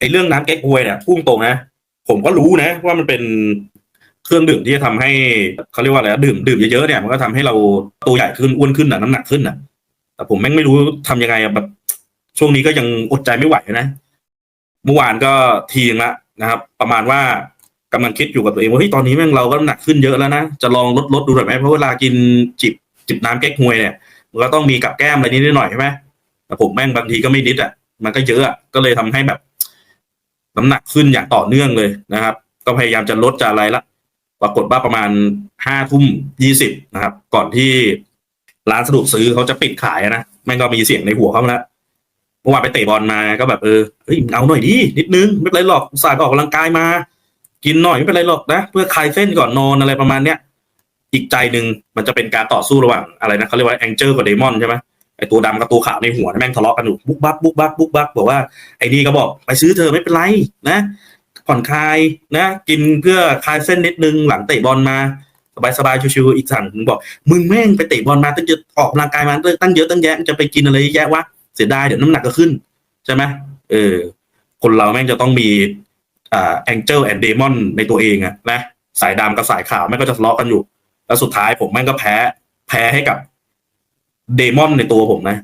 ไอ้เรื่องน้ำแก๊กฮวยเนี่ยพุ่งตรงนะ ผมก็รู้นะ ว่ามันเป็นเครื่องดื่มที่จะทำให้เขาเรียกว่าอะไรนะดื่มดื่มเยอะๆเนี่ยมันก็ทำให้เราตัวใหญ่ขึ้นอ้วนขึ้นอะน้ำหนักขึ้นอะ แต่ผมแม่งไม่รู้ทำยังไงอะแบบ ช่วงนี้ก็ยังอดใจไม่ไหวนะ เมื่อวานก็ทีนึงละนะครับ ประมาณว่ากำลังคิดอยู่กับตัวเองว่าเฮ้ยตอนนี้แม่งเราก็น้ำหนักขึ้นเยอะแล้วนะจะลองลดลดดูหน่อยไหมเพราะเวลากินจิบจิบน้ำแก๊กฮวยเนี่ยมันก็ต้องมีกับแก้มอะไรนิดหน่อยใช่ไหมแต่ผมแม่งบางทีก็ไม่นิดอะมันก็เยอะอะก็เลยทำให้แบบ น้ำหนักขึ้นอย่างต่อเนื่องเลยนะครับ ก็พยายามจะลดจะอะไรละปรากฏว่าประมาณห้าทุ่มยี่สิบนะครับ ก่อนที่ร้านสะดวกซื้อเขาจะปิดขายนะแม่งก็มีเสียงในหัวเขามาแล้วเมื่อวานไปเตะบอลมาก็แบบเออเฮ้ยเอาหน่อยดินิดนึงไม่เป็นไรหรอกสาห์ออกกำลังกายมา กินหน่อยไม่เป็นไรหรอกนะเพื่อคลายเส้นก่อนนอนอะไรประมาณเนี้ยอีกใจหนึ่งมันจะเป็นการต่อสู้ระหว่างอะไรนะเขาเรียกว่าแองเจิลกับเดมอนใช่ไหม ไอตัวดำกับตัวขาวในหัวนะแม่งทะเลาะกันอยู่บุ๊กบักบุ๊กบักบุ๊กบักบอกว่าไอ้นี่ก็บอกไปซื้อเธอไม่เป็นไรนะ ผ่อนคลายนะ กินเพื่อคลายเส้นนิดนึงหลังเตะบอลมาสบายสบายๆชิวๆอีกสั่งมึงบอก มึงแม่งไปเตะบอลมาตั้งเยอะออกกำลังกายมาตั้งเยอะตั้งแยะจะไปกินอะไรแยะวะเสียดายเดี๋ยวน้ำหนักก็ขึ้น ใช่ไหมเออ คนเราแม่งจะต้องมีอ่าแองเจิลแอนด์เดมอนในตัวเองอะนะสายดำกับสายขาวแม่งก็จะทะเลาะกันอยู่ แล้วสุดท้ายผมแม่งก็แพ้ แพ้ให้กับ เดมอนในตัวผมนะ